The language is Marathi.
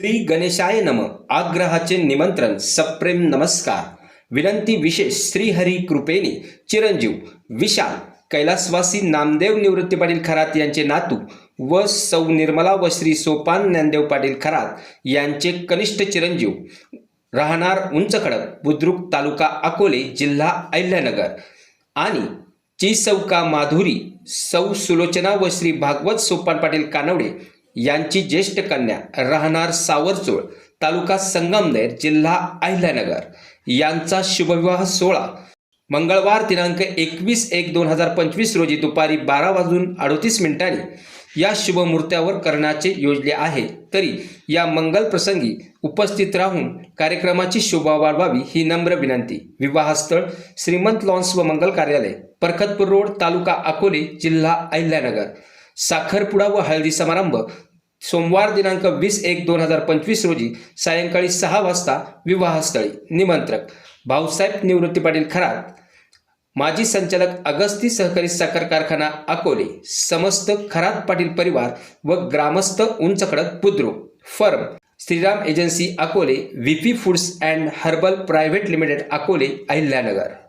श्री गणेशाय नम. आग्रहाचे निमंत्रण सप्रेम नमस्कार. विनंती विशेष श्रीहरी कृपेने चिरंजीव विशाल कैलासवासी नामदेव निवृत्ती पाटील खरात यांचे नातू व सौ निर्मला व श्री सोपान ज्ञानदेव पाटील खरात यांचे कनिष्ठ चिरंजीव. राहणार उंचखडक बुद्रुक तालुका अकोले जिल्हा अहिल्यानगर. आणि ची सौका माधुरी सौ सुलोचना व श्री भागवत सोपान पाटील कानवडे यांची ज्येष्ठ कन्या राहणार सावरचोळ तालुका संगमनेर जिल्हा अहिल्यानगर. यांचा शुभविवाह सोहळा मंगळवार दिनांक एकवीस एक दोन हजार पंचवीस रोजी दुपारी बारा वाजून अडोतीस मिनिटांनी या शुभमुहूर्तावर करण्याचे योजले आहे. तरी या मंगल प्रसंगी उपस्थित राहून कार्यक्रमाची शोभा वाढवावी ही नम्र विनंती. विवाहस्थळ श्रीमंत लॉन्स व मंगल कार्यालय परखतपूर रोड तालुका अकोले जिल्हा अहिल्यानगर. साखरपुडा व हळदी समारंभ. सोमवार दिनांक वीस एक दोन हजार पंचवीस रोजी सायंकाळी सहा वाजता विवाहस्थळी. निमंत्रक. भाऊसाहेब निवृत्ती पाटील खरात. माजी संचालक अगस्ती सहकारी साखर कारखाना अकोले. समस्त खरात पाटील परिवार व ग्रामस्थ Unchakadak Budruk. Firm. Shriram agency Akole VP foods and herbal private limited Akole Ahilyanagar.